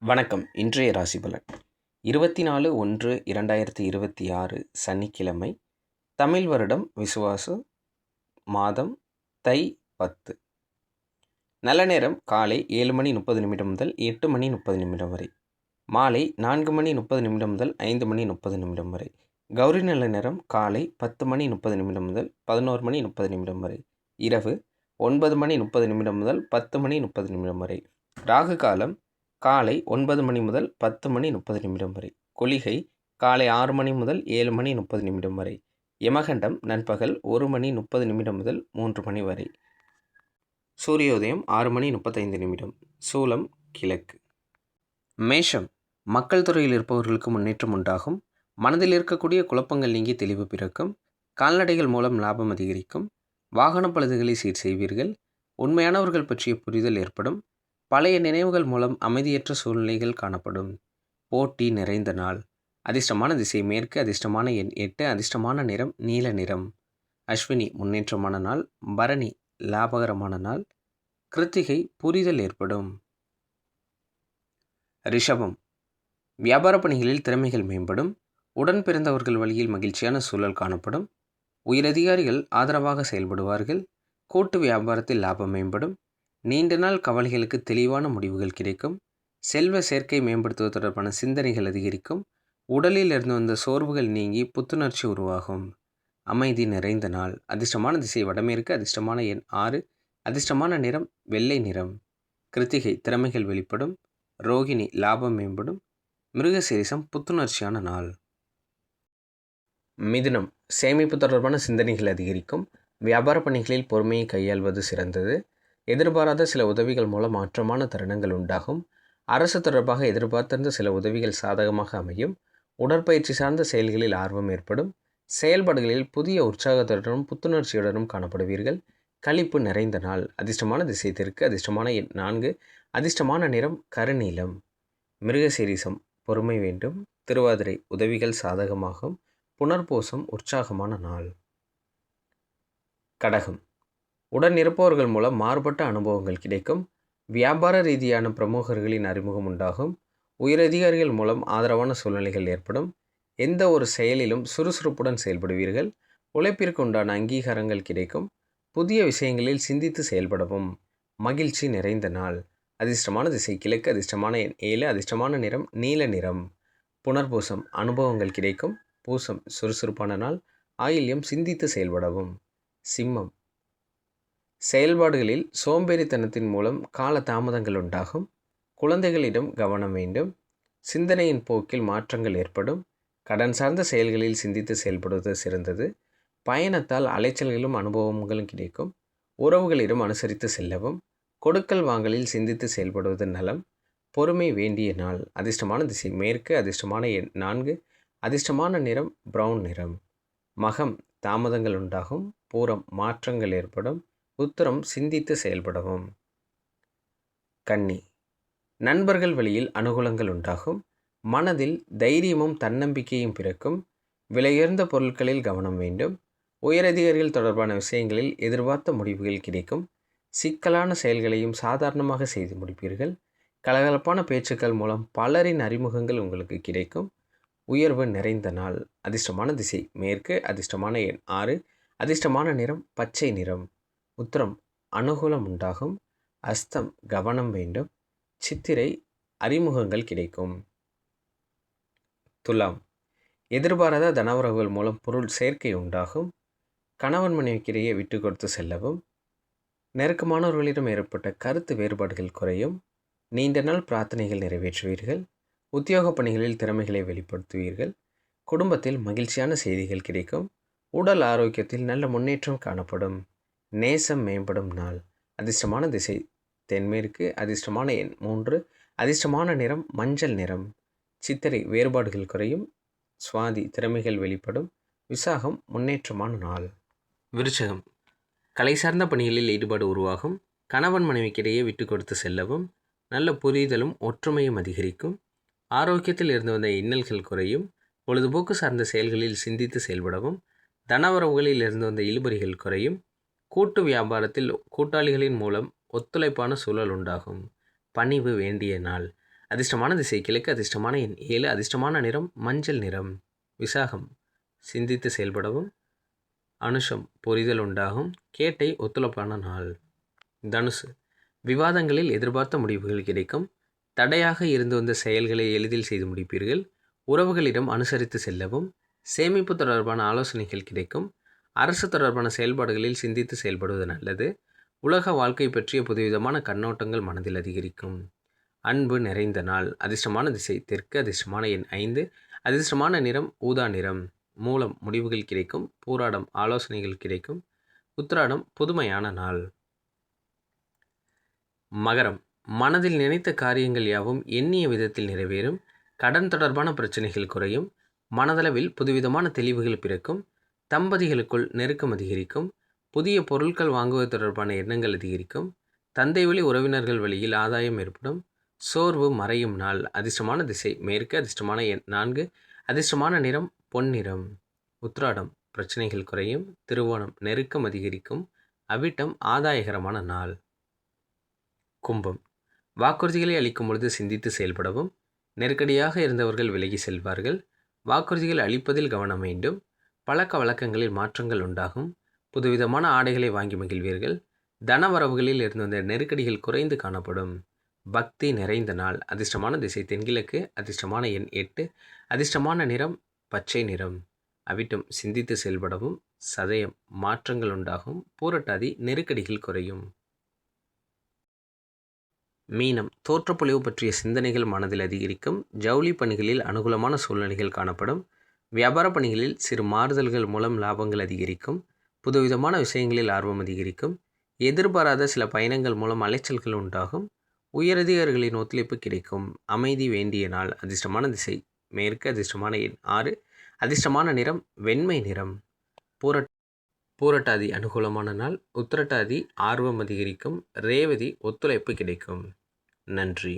வணக்கம். இன்றைய ராசி பலன். இருபத்தி நாலு ஒன்று இரண்டாயிரத்தி இருபத்தி ஆறு சனிக்கிழமை. தமிழ் வருடம் விசுவாசு மாதம் தை பத்து. நல்ல நேரம் காலை ஏழு மணி முப்பது நிமிடம் முதல் எட்டு மணி முப்பது நிமிடம் வரை. மாலை நான்கு மணி முப்பது நிமிடம் முதல் ஐந்து மணி முப்பது நிமிடம் வரை. கௌரி நல்ல நேரம் காலை பத்து மணி முப்பது நிமிடம் முதல் பதினோரு மணி முப்பது நிமிடம் வரை. இரவு ஒன்பது மணி முப்பது நிமிடம் முதல் பத்து மணி முப்பது நிமிடம் வரை. ராகு காலம் காலை ஒன்பது மணி முதல் பத்து மணி முப்பது நிமிடம் வரை. கொளிகை காலை ஆறு மணி முதல் ஏழு மணி முப்பது நிமிடம் வரை. யமகண்டம் நண்பகல் ஒரு மணி முப்பது நிமிடம் முதல் மூன்று மணி வரை. சூரியோதயம் ஆறு மணி முப்பத்தைந்து நிமிடம். சூலம் கிழக்கு. மேஷம் மக்கள் துறையில் இருப்பவர்களுக்கு முன்னேற்றம் உண்டாகும். மனதில் இருக்கக்கூடிய குழப்பங்கள் நீங்கி தெளிவு பிறக்கும். கால்நடைகள் மூலம் லாபம் அதிகரிக்கும். வாகன பழுதுகளை சீர் செய்வீர்கள். உண்மையானவர்கள் பற்றிய புரிதல் ஏற்படும். பழைய நினைவுகள் மூலம் அமைதியற்ற சூழ்நிலைகள் காணப்படும். போட்டி நிறைந்த நாள். அதிர்ஷ்டமான திசை மேற்கு அதிர்ஷ்டமான எண் எட்டு அதிர்ஷ்டமான நிறம் நீல நிறம். அஸ்வினி முன்னேற்றமான நாள். பரணி லாபகரமான நாள். கிருத்திகை புரிதல் ஏற்படும். ரிஷபம். வியாபார பணிகளில் திறமைகள் மேம்படும். உடன் பிறந்தவர்கள் வழியில் மகிழ்ச்சியான சூழல் காணப்படும். உயரதிகாரிகள் ஆதரவாக செயல்படுவார்கள். கூட்டு வியாபாரத்தில் லாபம் மேம்படும். நீண்ட நாள் கவலைகளுக்கு தெளிவான முடிவுகள் கிடைக்கும். செல்வ சேர்க்கை மேம்படுத்துவது தொடர்பான சிந்தனைகள் அதிகரிக்கும். உடலில் இருந்து வந்த சோர்வுகள் நீங்கி புத்துணர்ச்சி உருவாகும். அமைதி நிறைந்த நாள். அதிர்ஷ்டமான திசை வடமேற்கு அதிர்ஷ்டமான எண் ஆறு அதிர்ஷ்டமான நிறம் வெள்ளை நிறம். கிருத்திகை திறமைகள் வெளிப்படும். ரோகிணி லாபம் மேம்படும். மிருகசீரிசம் புத்துணர்ச்சியான நாள். மிதுனம். சேமிப்பு தொடர்பான சிந்தனைகள் அதிகரிக்கும். வியாபார பணிகளில் பொறுமையை கையாள்வது சிறந்தது. எதிர்பாராத சில உதவிகள் மூலம் மாற்றமான தருணங்கள் உண்டாகும். அரசு தொடர்பாக எதிர்பார்த்திருந்த சில உதவிகள் சாதகமாக அமையும். உடற்பயிற்சி சார்ந்த செயல்களில் ஆர்வம் ஏற்படும். செயல்பாடுகளில் புதிய உற்சாகத்துடனும் புத்துணர்ச்சியுடனும் காணப்படுவீர்கள். களிப்பு நிறைந்த நாள். அதிர்ஷ்டமான திசை தெற்கு அதிர்ஷ்டமான எண் நான்கு அதிர்ஷ்டமான நிறம் கருநீலம். மிருகசீரிசம். பொறுமை வேண்டும். திருவாதிரை. உதவிகள் சாதகமாகும். புனர்பூசம் உற்சாகமான நாள். கடகம். உடன் இருப்பவர்கள் மூலம் மாறுபட்ட அனுபவங்கள் கிடைக்கும். வியாபார ரீதியான பிரமுகர்களின் அறிமுகம் உண்டாகும். உயரதிகாரிகள் மூலம் ஆதரவான சூழ்நிலைகள் ஏற்படும். எந்த ஒரு செயலிலும் சுறுசுறுப்புடன் செயல்படுவீர்கள். உழைப்பிற்கு உண்டான அங்கீகாரங்கள் கிடைக்கும். புதிய விஷயங்களில் சிந்தித்து செயல்படவும். மகிழ்ச்சி நிறைந்த நாள். அதிர்ஷ்டமான திசை கிழக்கு அதிர்ஷ்டமான எண் ஏழு அதிர்ஷ்டமான நிறம் நீல நிறம். புனர்பூசம் அனுபவங்கள் கிடைக்கும். பூசம் சுறுசுறுப்பான நாள். ஆயில்யம் சிந்தித்து செயல்படவும். சிம்மம் செயல்பாடுகளில் சோம்பேறித்தனத்தின் மூலம் கால தாமதங்கள் உண்டாகும். குழந்தைகளிடம் கவனம் வேண்டும். சிந்தனையின் போக்கில் மாற்றங்கள் ஏற்படும். கடன் சார்ந்த செயல்களில் சிந்தித்து செயல்படுவது சிறந்தது. பயணத்தால் அலைச்சல்களும் அனுபவங்களும் கிடைக்கும். உறவுகளிடம் அனுசரித்து செல்லவும். கொடுக்கல் வாங்கலில் சிந்தித்து செயல்படுவது நலம். பொறுமை வேண்டிய நாள். அதிர்ஷ்டமான திசை. மேற்கு அதிர்ஷ்டமான எண் நான்கு. அதிர்ஷ்டமான நிறம் ப்ரௌன் நிறம். மகம் தாமதங்கள் உண்டாகும். பூரம் மாற்றங்கள் ஏற்படும். உத்தரம் சிந்தித்து செயல்படவும். கன்னி நண்பர்கள் வழியில் அனுகூலங்கள் உண்டாகும். மனதில் தைரியமும் தன்னம்பிக்கையும் பிறக்கும். விலையுயர்ந்த பொருட்களில் கவனம் வேண்டும். உயரதிகாரிகள் தொடர்பான விஷயங்களில் எதிர்பார்த்த முடிவுகள் கிடைக்கும். சிக்கலான செயல்களையும் சாதாரணமாக செய்து முடிப்பீர்கள். கலகலப்பான பேச்சுக்கள் மூலம் பலரின் அறிமுகங்கள் உங்களுக்கு கிடைக்கும். உயர்வு நிறைந்த நாள். அதிர்ஷ்டமான திசை. மேற்கு அதிர்ஷ்டமான எண் ஆறு. அதிர்ஷ்டமான நிறம் பச்சை நிறம். உத்தரம் அனுகூலம் உண்டாகும். அஸ்தம் கவனம் வேண்டும். சித்திரை அறிமுகங்கள் கிடைக்கும். துலாம் எதிர்பாராத தனவரவுகள் மூலம் பொருள் சேர்க்கை உண்டாகும். கணவன் மனைவிக்கிடையே விட்டு கொடுத்து செல்லவும். நெருக்கமானவர்களிடம் ஏற்பட்ட கருத்து வேறுபாடுகள் குறையும். நீண்ட நாள் பிரார்த்தனைகள் நிறைவேற்றுவீர்கள். உத்தியோக பணிகளில் திறமைகளை வெளிப்படுத்துவீர்கள். குடும்பத்தில் மகிழ்ச்சியான செய்திகள் கிடைக்கும். உடல் ஆரோக்கியத்தில் நல்ல முன்னேற்றம் காணப்படும். நேசம் மேம்படும் நாள். அதிர்ஷ்டமான திசை தென்மேற்கு அதிர்ஷ்டமான எண் மூன்று அதிர்ஷ்டமான நிறம் மஞ்சள் நிறம். சித்திரை வேறுபாடுகள் குறையும் சுவாதி திறமைகள் வெளிப்படும் விசாகம் முன்னேற்றமான நாள். விருச்சகம். கலை சார்ந்த பணிகளில் ஈடுபாடு உருவாகும் கணவன் மனைவிக்கிடையே விட்டு கொடுத்து செல்லவும் நல்ல புரிதலும் ஒற்றுமையும் அதிகரிக்கும் ஆரோக்கியத்தில் இருந்து வந்த இன்னல்கள் குறையும் பொழுதுபோக்கு சார்ந்த செயல்களில் சிந்தித்து செயல்படவும் தனவரவுகளில் இருந்து வந்த இழுபறிகள் குறையும் கூட்டு வியாபாரத்தில் கூட்டாளிகளின் மூலம் ஒத்துழைப்பான சூழல் உண்டாகும். பணிவு வேண்டிய நாள். அதிர்ஷ்டமான திசை கிழக்கு அதிர்ஷ்டமான எண் ஏழு அதிர்ஷ்டமான நிறம் மஞ்சள் நிறம். விசாகம். சிந்தித்து செயல்படவும் அனுஷம் புரிதல் உண்டாகும். கேட்டை ஒத்துழைப்பான நாள். தனுசு. விவாதங்களில் எதிர்பார்த்த முடிவுகள் கிடைக்கும். தடையாக இருந்து வந்த செயல்களை எளிதில் செய்து முடிப்பீர்கள். உறவுகளிடம் அனுசரித்து செல்லவும். சேமிப்பு தொடர்பான ஆலோசனைகள் கிடைக்கும். அரசு தொடர்பான செயல்பாடுகளில் சிந்தித்து செயல்படுவது நல்லது. உலக வாழ்க்கை பற்றிய புதுவிதமான கண்ணோட்டங்கள் மனதில் அதிகரிக்கும். அன்பு நிறைந்த நாள். அதிர்ஷ்டமான திசை. தெற்கு அதிர்ஷ்டமான எண் ஐந்து. அதிர்ஷ்டமான நிறம் ஊதா நிறம். மூலம் முடிவுகள் கிடைக்கும். பூராடம் ஆலோசனைகள் கிடைக்கும். உத்திராடம் புதுமையான நாள். மகரம். மனதில் நினைத்த காரியங்கள் யாவும் எண்ணிய விதத்தில் நிறைவேறும். கடன் தொடர்பான பிரச்சனைகள் குறையும். மனதளவில் புதுவிதமான தெளிவுகள் பிறக்கும். தம்பதிகளுக்குள் நெருக்கம் அதிகரிக்கும் புதிய பொருட்கள் வாங்குவது தொடர்பான எண்ணங்கள் அதிகரிக்கும் தந்தை வழி உறவினர்கள் வழியில் ஆதாயம் ஏற்படும் சோர்வு மறையும் நாள் அதிர்ஷ்டமான திசை மேற்கு அதிர்ஷ்டமான எண் நான்கு அதிர்ஷ்டமான நிறம் பொன்னிறம் உத்ராடம் பிரச்சனைகள் குறையும் திருவோணம் நெருக்கம் அதிகரிக்கும் அவிட்டம் ஆதாயகரமான நாள். கும்பம் வாக்குறுதிகளை அளிக்கும் பொழுது சிந்தித்து செயல்படவும் நெருக்கடியாக இருந்தவர்கள் விலகி செல்வார்கள் வாக்குறுதிகள் அளிப்பதில் கவனம் வேண்டும் பழக்க வழக்கங்களில் மாற்றங்கள் உண்டாகும். புதுவிதமான ஆடைகளை வாங்கி மகிழ்வீர்கள். தனவரவுகளில் இருந்து வந்த நெருக்கடிகள் குறைந்து காணப்படும். பக்தி நிறைந்த நாள். அதிர்ஷ்டமான திசை தென்கிழக்கு. அதிர்ஷ்டமான எண் எட்டு. அதிர்ஷ்டமான நிறம் பச்சை நிறம். அவிட்டம் சிந்தித்து செயல்படவும் சதயம் மாற்றங்கள் உண்டாகும். பூரட்டாதி நெருக்கடிகள் குறையும். மீனம். தோற்றப்பொழிவு பற்றிய சிந்தனைகள் மனதில் அதிகரிக்கும். ஜவுளி பணிகளில் அனுகூலமான சூழ்நிலைகள் காணப்படும். வியாபார பணிகளில் சிறு மாறுதல்கள் மூலம் லாபங்கள் அதிகரிக்கும் புதுவிதமான விஷயங்களில் ஆர்வம் அதிகரிக்கும் எதிர்பாராத சில பயணங்கள் மூலம் அலைச்சல்கள் உண்டாகும் உயரதிகாரிகளின் ஒத்துழைப்பு கிடைக்கும். அமைதி வேண்டிய நாள் அதிர்ஷ்டமான திசை மேற்கு அதிர்ஷ்டமான எண் ஆறு அதிர்ஷ்டமான நிறம் வெண்மை நிறம். பூரட் பூரட்டாதி அனுகூலமான நாள் உத்திரட்டாதி ஆர்வம் அதிகரிக்கும் ரேவதி ஒத்துழைப்பு கிடைக்கும். நன்றி.